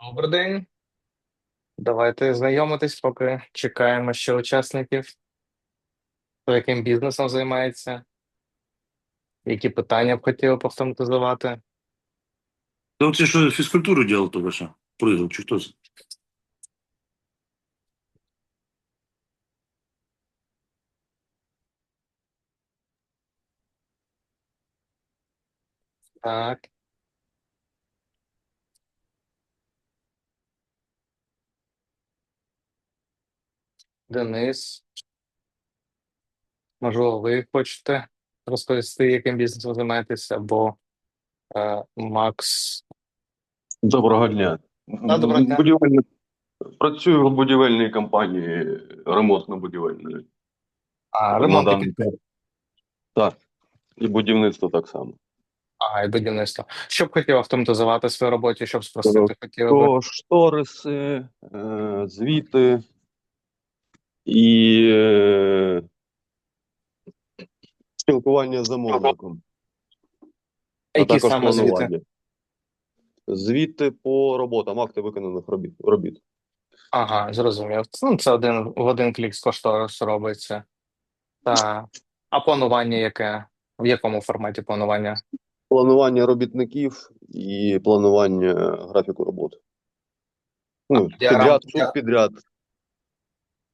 Добрий день. Давайте знайомитись, поки чекаємо ще учасників, хто яким бізнесом займається, які питання б хотіли поавтоматизувати. Да вот ты что, физкультуру делал только что? Прыгал, что это? Так. Денис. Можливо, ви хочете розповісти, яким бізнесом займаєтесь, або е, Макс. Доброго дня. А, доброго дня. Будівельник. Працюю в будівельній компанії, ремонтно-будівельної. А, ремонт. Так. І будівництво так само. А, і будівництво. Що б хотів автоматизувати в своїй роботі, щоб спростити хотіли би? То шториси, е, звіти і е, спілкування з замовником. а Які також саме планування. Звіти по роботам, акти виконаних робіт. робіт. Ага, зрозумів. Ну, це один в один клік з кошторису робиться. Так. А планування яке? В якому форматі планування? Планування робітників і планування графіку роботи. Ну, А, діаграм- підряд, підряд.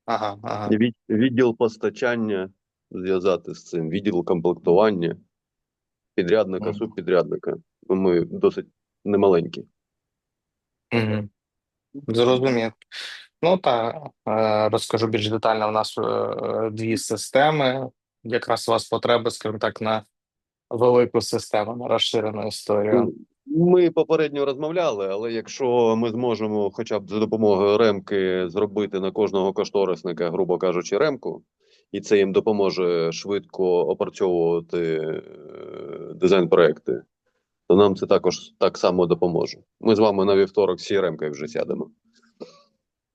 Ага, ага. Від- Відділ постачання зв'язати з цим, відділ комплектування, підрядника, Мгм. субпідрядника. Ну, Ми досить немаленькі. Угу. Зрозумів. Ну так, е, розкажу більш детально. У нас е, дві системи. Якраз у вас потреби, скажімо так, на велику систему, на розширену історію. Ми попередньо розмовляли, але якщо ми зможемо хоча б за допомогою ремки зробити на кожного кошторисника, грубо кажучи, ремку, і це їм допоможе швидко опрацьовувати е, дизайн-проекти, то нам це також так само допоможе. Ми з вами на вівторок з ремкою вже сядемо.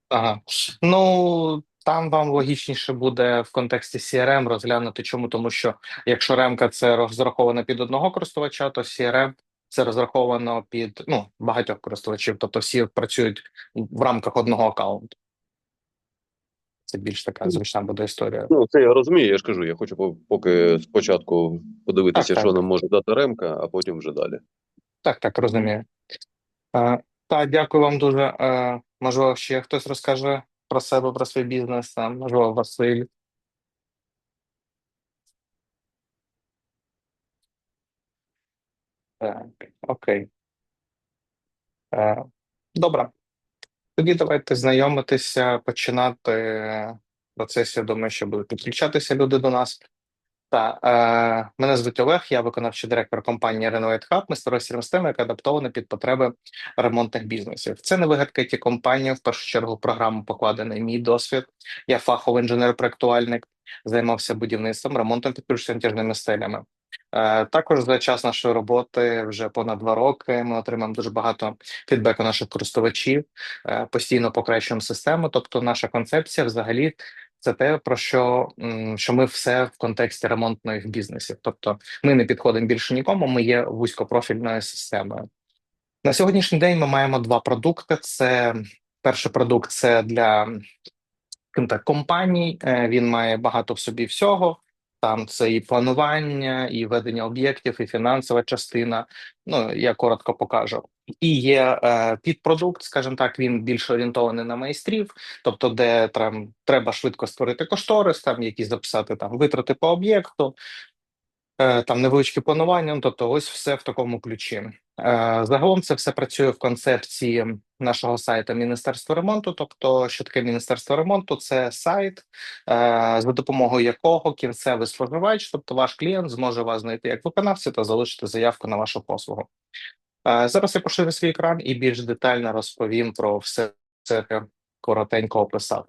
Ага. Ну, там вам логічніше буде в контексті CRM розглянути. Чому? Тому що якщо ремка це розраховано під одного користувача, то CRM це розраховано під ну, багатьох користувачів, тобто всі працюють в рамках одного аккаунту. Це більш така звична буде історія. Ну, це я розумію, я ж кажу, я хочу поки спочатку подивитися, Так, так. що нам може дати ремка, а потім вже далі. Так, так, розумію. Е, так, дякую вам дуже. Е, можливо, ще хтось розкаже про себе, про свій бізнес, можливо, Василь. Так, окей. Е, добре. Тоді давайте знайомитися, починати процес. Я думаю, що будуть підключатися люди до нас. Так, е, мене звуть Олег, я виконавчий директор компанії Renovate Hub. Ми створюємо систему, яка адаптована під потреби ремонтних бізнесів. Це не вигадка ті компанії. В першу чергу програму покладений мій досвід. Я фаховий інженер-проектувальник, займався будівництвом, ремонтом підключенням тяжними стелями. Е, також за час нашої роботи вже понад два роки ми отримаємо дуже багато фідбеку наших користувачів, е, постійно покращуємо систему. Тобто, наша концепція взагалі це те, про що, що ми все в контексті ремонтних бізнесів. Тобто, ми не підходимо більше нікому, ми є вузькопрофільною системою. На сьогоднішній день ми маємо два продукти. Це перший продукт це для компаній. Е, Він має багато в собі всього. Там це і планування, і ведення об'єктів, і фінансова частина. Ну я коротко покажу. І є е, підпродукт, скажімо так, він більш орієнтований на майстрів, тобто, де там треба швидко створити кошторис, там якісь записати там витрати по об'єкту, там невеличке планування. ну, Тобто, ось все в такому ключі. Е, Загалом це все працює в концепції нашого сайту Міністерства ремонту. Тобто, що таке Міністерство ремонту? Це сайт, е, за допомогою якого кінцевий споживач, тобто ваш клієнт, зможе вас знайти як виконавця та залишити заявку на вашу послугу. Е, Зараз я поширю свій екран і більш детально розповім про все це коротенько описав.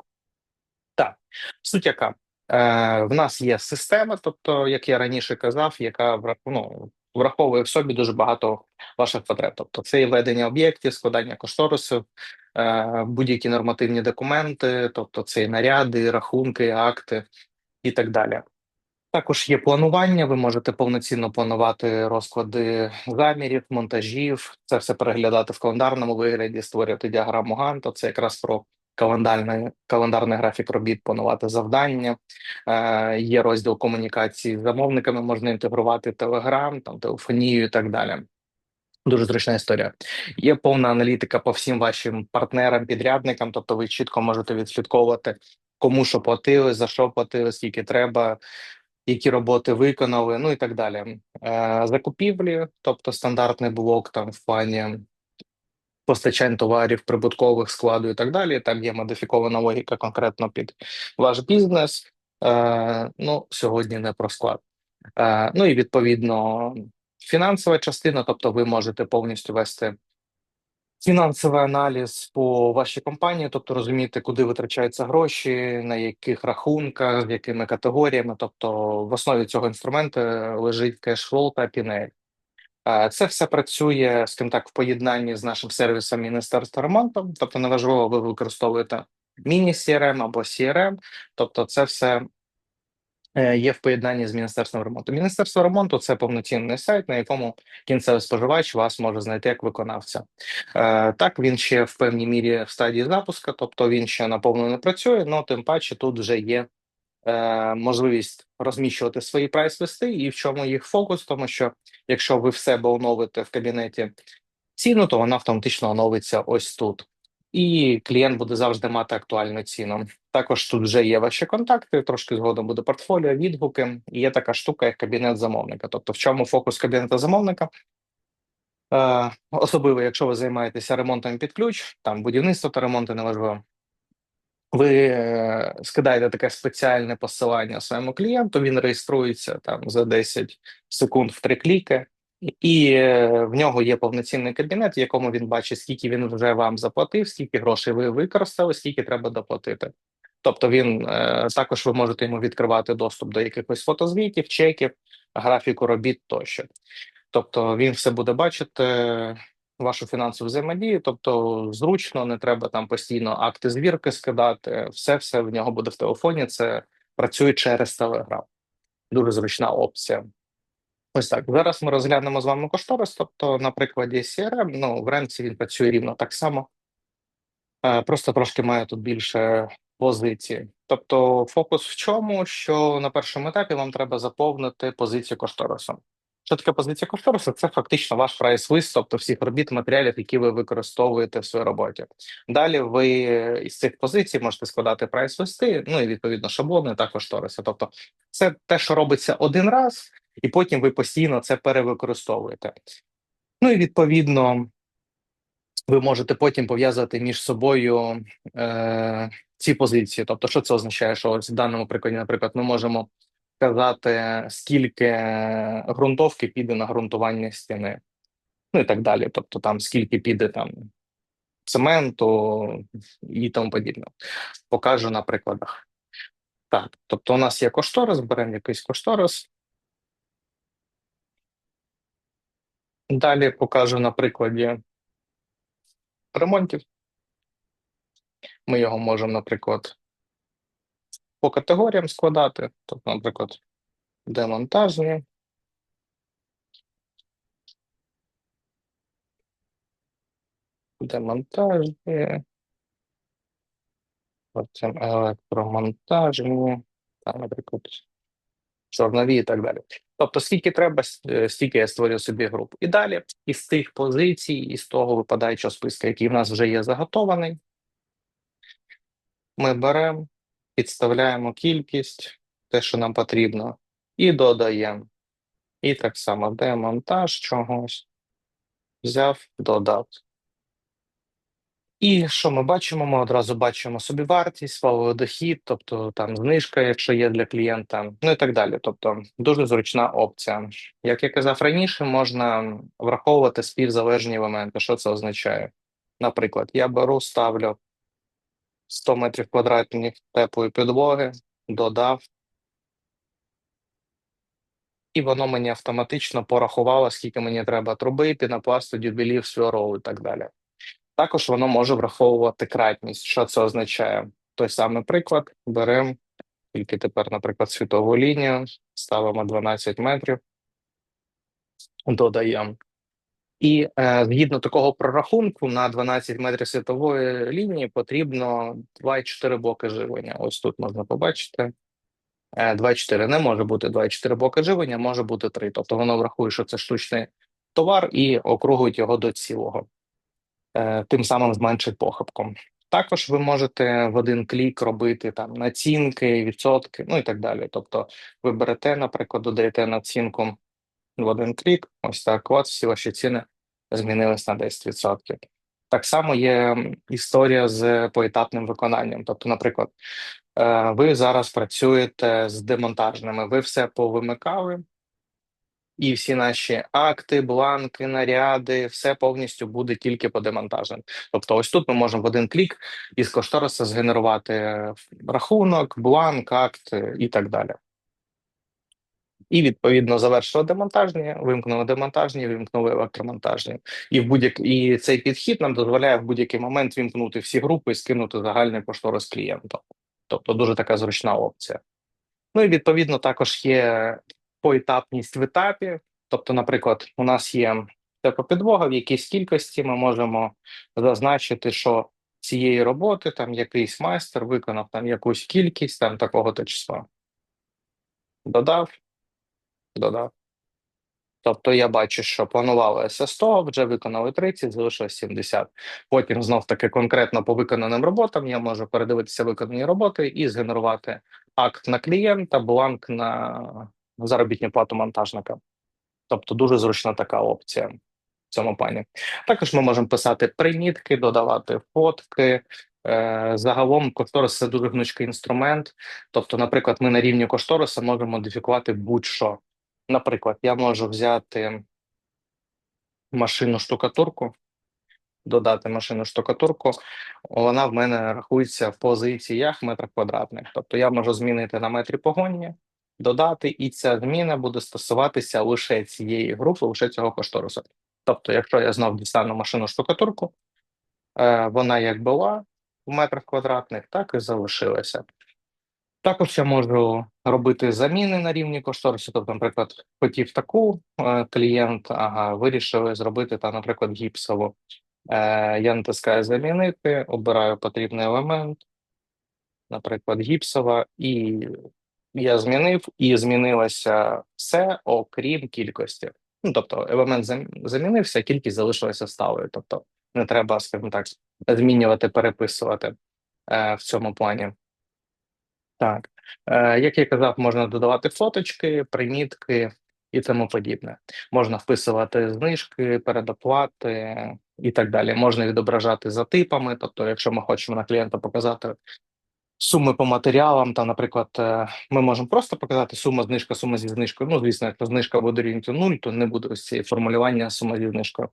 Так, суть яка. Е, в нас є система, тобто, як я раніше казав, яка ну, враховує в собі дуже багато ваших потреб. Тобто, це і ведення об'єктів, складання кошторисів, е, будь-які нормативні документи, тобто це і наряди, рахунки, акти і так далі. Також є планування. Ви можете повноцінно планувати розклади замірів, монтажів. Це все переглядати в календарному вигляді, створювати діаграму Ганта. Це якраз про календарний, календарний графік робіт, планувати завдання. Е, є розділ комунікації з замовниками. Можна інтегрувати Telegram, там телефонію і так далі. Дуже зручна історія. Є повна аналітика по всім вашим партнерам, підрядникам. Тобто, ви чітко можете відслідковувати, кому що платили, за що платили, скільки треба, які роботи виконали, ну і так далі. Е, закупівлі, тобто стандартний блок там в плані постачань товарів, прибуткових складу і так далі. Там є модифікована логіка конкретно під ваш бізнес. Е, ну, сьогодні не про склад. Е, ну і відповідно фінансова частина, тобто ви можете повністю вести фінансовий аналіз по вашій компанії, тобто розуміти, куди витрачаються гроші, на яких рахунках, якими категоріями. Тобто, в основі цього інструменту лежить кешфлоу та пінель. Це все працює, скажімо так, в поєднанні з нашим сервісом Міністерства ремонту. Тобто, неважливо, ви використовуєте міні-CRM або CRM, тобто, це все е, є в поєднанні з Міністерством ремонту. Міністерство ремонту це повноцінний сайт, на якому кінцевий споживач вас може знайти як виконавця. Е, Так, він ще в певній мірі в стадії запуску, тобто він ще наповно не працює, але тим паче тут вже є е, можливість розміщувати свої прайс-листи, і в чому їх фокус, тому що якщо ви в себе оновите в кабінеті ціну, то вона автоматично оновиться ось тут. І клієнт буде завжди мати актуальну ціну. Також тут вже є ваші контакти, трошки згодом буде портфоліо, відгуки. І є така штука, як кабінет замовника. Тобто, в чому фокус кабінета замовника? Е, особливо, якщо ви займаєтеся ремонтом під ключ, там будівництво та ремонти неважливо. Ви е, скидаєте таке спеціальне посилання своєму клієнту, він реєструється там за 10 секунд в три кліки, і е, в нього є повноцінний кабінет, в якому він бачить, скільки він вже вам заплатив, скільки грошей ви використали, скільки треба доплатити. Тобто він е, також ви можете йому відкривати доступ до якихось фотозвітів, чеків, графіку робіт тощо. Тобто він все буде бачити вашу фінансову взаємодію, тобто зручно, не треба там постійно акти звірки скидати. Все все в нього буде в телефоні. Це працює через Telegram. Дуже зручна опція. Ось так. Зараз ми розглянемо з вами кошторис. Тобто, на прикладі CRM, ну в ремці він працює рівно так само, Е, просто трошки має тут більше позиції. Тобто, фокус в чому, що на першому етапі вам треба заповнити позицію кошторису. Що таке позиція кошторису? Це фактично ваш прайс-лист, тобто всіх робіт, матеріалів, які ви використовуєте в своїй роботі. Далі ви із цих позицій можете складати прайс-листи, ну і відповідно шаблони та кошториси. Тобто, це те, що робиться один раз, і потім ви постійно це перевикористовуєте. Ну і відповідно, ви можете потім пов'язувати між собою е, ці позиції. Тобто, що це означає? Що ось в даному прикладі, наприклад, ми можемо сказати, скільки ґрунтовки піде на ґрунтування стіни, ну і так далі. Тобто, там скільки піде там цементу і тому подібне. Покажу на прикладах. Так, тобто, у нас є кошторис, беремо якийсь кошторис. Далі покажу на прикладі ремонтів. Ми його можемо, наприклад, по категоріям складати. Тобто, наприклад, демонтажні. Демонтажні. Потім електромонтажні, там, наприклад, чорнові і так далі. Тобто, скільки треба, стільки я створюю собі групу. І далі із тих позицій, із того випадаючого списка, який в нас вже є заготований, ми беремо, підставляємо кількість, те, що нам потрібно, і додаємо. І так само демонтаж чогось. Взяв, додав. І що ми бачимо? Ми одразу бачимо собі вартість, валовий дохід, тобто там знижка, якщо є для клієнта, ну і так далі. Тобто дуже зручна опція. Як я казав раніше, можна враховувати співзалежні елементи. Що це означає? Наприклад, я беру, ставлю 100 метрів квадратних теплої підлоги, додав, і воно мені автоматично порахувало, скільки мені треба труби, пінопласту, дюбелів, флюорол і так далі. Також воно може враховувати кратність. Що це означає? Той самий приклад беремо Тільки тепер, наприклад, світову лінію ставимо 12 метрів, додаємо. І е, згідно такого прорахунку на 12 метрів світової лінії потрібно 2,4 блоки живлення. Ось тут можна побачити. Е, 2,4 не може бути 2,4 блоки живлення, може бути 3. Тобто воно врахує, що це штучний товар і округлить його до цілого, Е, тим самим зменшить похибку. Також ви можете в один клік робити там націнки, відсотки, ну і так далі. Тобто ви берете, наприклад, додаєте націнку в один клік, ось так, от всі ваші ціни змінились на 10%. Так само є історія з поетапним виконанням. Тобто, наприклад, е, ви зараз працюєте з демонтажними, ви все повимикали, і всі наші акти, бланки, наряди, все повністю буде тільки по демонтажним. Тобто, ось тут ми можемо в один клік із кошториса згенерувати рахунок, бланк, акт і так далі. І відповідно завершили демонтажні, вимкнули демонтажні, вимкнули електромонтажні. І в будь-як і цей підхід нам дозволяє в будь-який момент вімкнути всі групи і скинути загальний кошторис клієнта. Тобто дуже така зручна опція. Ну і відповідно також є поетапність в етапі. Тобто, наприклад, у нас є теплопідлога, в якійсь кількості ми можемо зазначити, що цієї роботи там якийсь майстер виконав там якусь кількість там такого-то числа. Додав, додав. Тобто я бачу, що планували СС100, вже виконали 30, залишилось 70. Потім знов таки конкретно по виконаним роботам я можу передивитися виконані роботи і згенерувати акт на клієнта, бланк на заробітну плату монтажника. Тобто дуже зручна така опція в цьому плані. Також ми можемо писати примітки, додавати фотки. Е, Загалом кошторис це дуже гнучкий інструмент. Тобто, наприклад, ми на рівні кошториса можемо модифікувати будь-що. Наприклад, я можу взяти машину штукатурку, додати машину штукатурку, вона в мене рахується в позиціях метрах квадратних. Тобто я можу змінити на метрі погонні, додати, і ця зміна буде стосуватися лише цієї групи, лише цього кошторису. Тобто, якщо я знов дістану машину штукатурку, е, вона як була в метрах квадратних, так і залишилася. Також я можу робити заміни на рівні кошторису. Тобто, наприклад, хотів таку е, клієнт, ага, вирішили зробити там, наприклад, гіпсову. Е, я натискаю замінити, обираю потрібний елемент, наприклад, гіпсова, і я змінив, і змінилося все, окрім кількості. Ну, тобто, елемент замінився, кількість залишилася сталою. Тобто, не треба, скажімо так, змінювати, переписувати е, в цьому плані. Так, е, як я казав, можна додавати фоточки, примітки і тому подібне. Можна вписувати знижки, передоплати і так далі. Можна відображати за типами. Тобто, якщо ми хочемо на клієнта показати суми по матеріалам, там, наприклад, е, ми можемо просто показати сума знижка, сума зі знижкою. Ну, звісно, якщо знижка буде рівнити 0, то не буде ось цієї формулювання сума зі знижкою.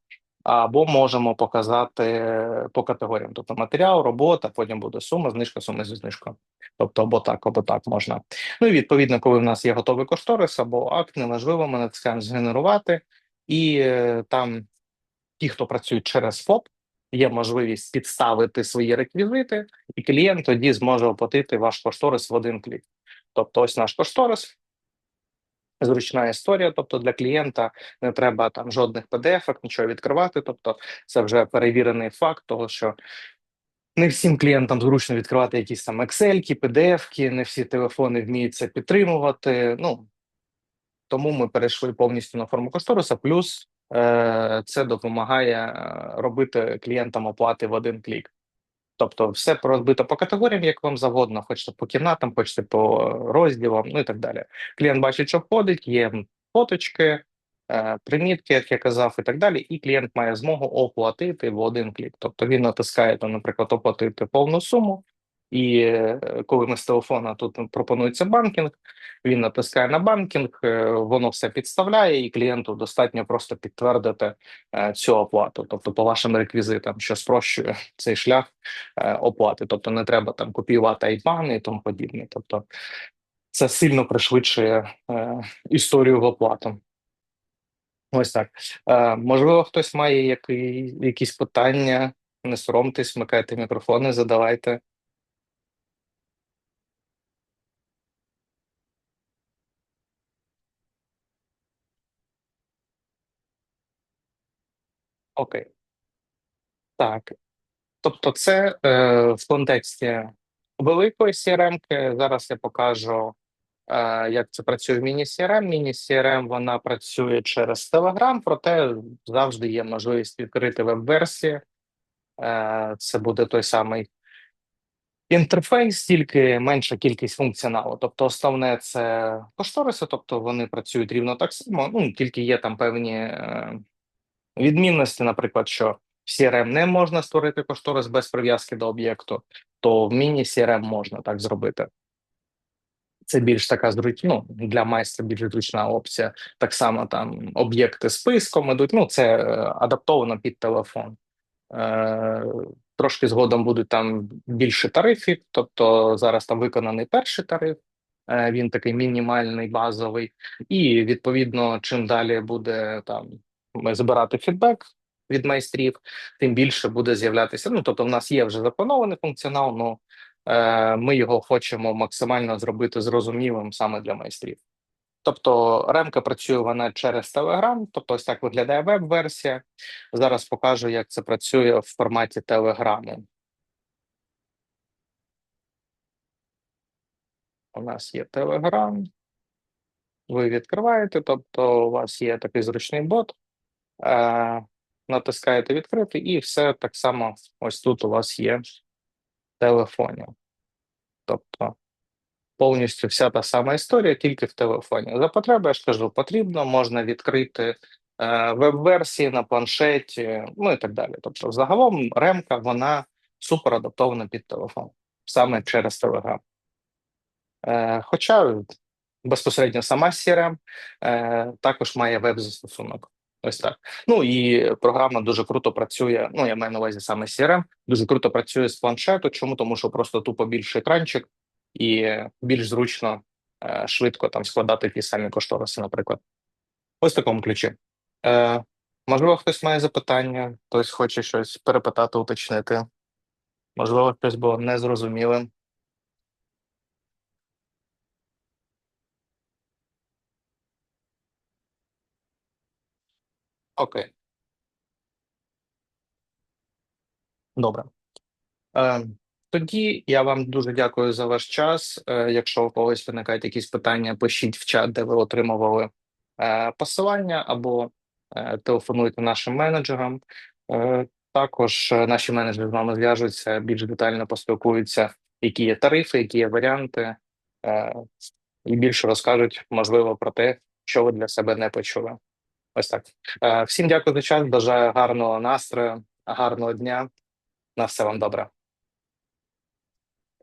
Або можемо показати по категоріям, тобто матеріал, робота, потім буде сума, знижка, сума зі знижкою. Тобто або так, або так можна. Ну і відповідно, коли в нас є готовий кошторис або акт, неважливо, ми натискаємо згенерувати, і е, там ті, хто працюють через ФОП, є можливість підставити свої реквізити, і клієнт тоді зможе оплатити ваш кошторис в один клік. Тобто, ось наш кошторис. Зручна історія, тобто для клієнта не треба там жодних PDF, нічого відкривати. Тобто, це вже перевірений факт, того що не всім клієнтам зручно відкривати якісь там Excel, PDF, не всі телефони вміють це підтримувати. Ну тому ми перейшли повністю на форму кошториса. Плюс е, це допомагає е, робити клієнтам оплати в один клік. Тобто, все розбито по категоріям, як вам завгодно, хочете по кімнатам, хочете по розділам, ну і так далі. Клієнт бачить, що входить, є фоточки, е, примітки, як я казав, і так далі. І клієнт має змогу оплатити в один клік. Тобто він натискає, наприклад, оплатити повну суму. І е, коли ми з телефона тут пропонується банкінг, він натискає на банкінг, е, воно все підставляє, і клієнту достатньо просто підтвердити е, цю оплату, тобто по вашим реквізитам, що спрощує цей шлях оплати. Тобто не треба там копіювати айпани і тому подібне. Тобто це сильно пришвидшує історію в оплату. Ось так. Можливо, хтось має якісь питання. Не соромтесь, вмикайте мікрофони, задавайте. Окей. Так. Тобто, це е, в контексті великої CRM-ки. Зараз я покажу, е, як це працює в міні-CRM. Міні-CRM вона працює через Telegram, проте завжди є можливість відкрити веб-версії. Е, це буде той самий інтерфейс, тільки менша кількість функціоналу. Тобто, основне це кошториси, тобто вони працюють рівно так само. Ну тільки є там певні е, відмінності, наприклад, що в CRM не можна створити кошторис без прив'язки до об'єкту, то в міні CRM можна так зробити. Це більш така ну, для майстра більш зручна опція. Так само там об'єкти списком ідуть. Ну, це е, адаптовано під телефон. Е, трошки згодом будуть там більше тарифів, тобто зараз там виконаний перший тариф, е, він такий мінімальний, базовий, і відповідно, чим далі буде там збирати фідбек від майстрів, тим більше буде з'являтися. Ну тобто, в нас є вже запланований функціонал, ну е, ми його хочемо максимально зробити зрозумілим саме для майстрів. Тобто ремка працює вона через Telegram, тобто ось так виглядає веб-версія. Зараз покажу, як це працює в форматі Телеграму. У нас є Telegram. Ви відкриваєте, тобто у вас є такий зручний бот. Е, натискаєте відкрити, і все так само ось тут у вас є в телефоні. Тобто повністю вся та сама історія, тільки в телефоні. За потреби, я ж кажу, потрібно, можна відкрити е, веб-версії на планшеті, ну і так далі. Тобто, загалом ремка вона супер адаптована під телефон, саме через Telegram. Е, хоча безпосередньо сама CRM е, також має веб-застосунок. Ось так. Ну і програма дуже круто працює. Ну, я маю на увазі саме CRM, дуже круто працює з планшету. Чому? Тому що просто тупо більший екранчик і більш зручно е, швидко там складати ті самі кошториси, наприклад. Ось в такому ключі. Е, можливо, хтось має запитання, хтось хоче щось перепитати, уточнити. Можливо, щось було незрозумілим. Окей. Добре. Е, тоді я вам дуже дякую за ваш час. Е, якщо у когось виникають якісь питання, пишіть в чат, де ви отримували е, посилання, або е, телефонуйте нашим менеджерам. Е, також е, наші менеджери з вами зв'яжуться, більш детально поспілкуються, які є тарифи, які є варіанти, е, і більше розкажуть, можливо, про те, що ви для себе не почули. Ось так. Е, всім дякую за час. Бажаю гарного настрою, гарного дня. На все вам добре.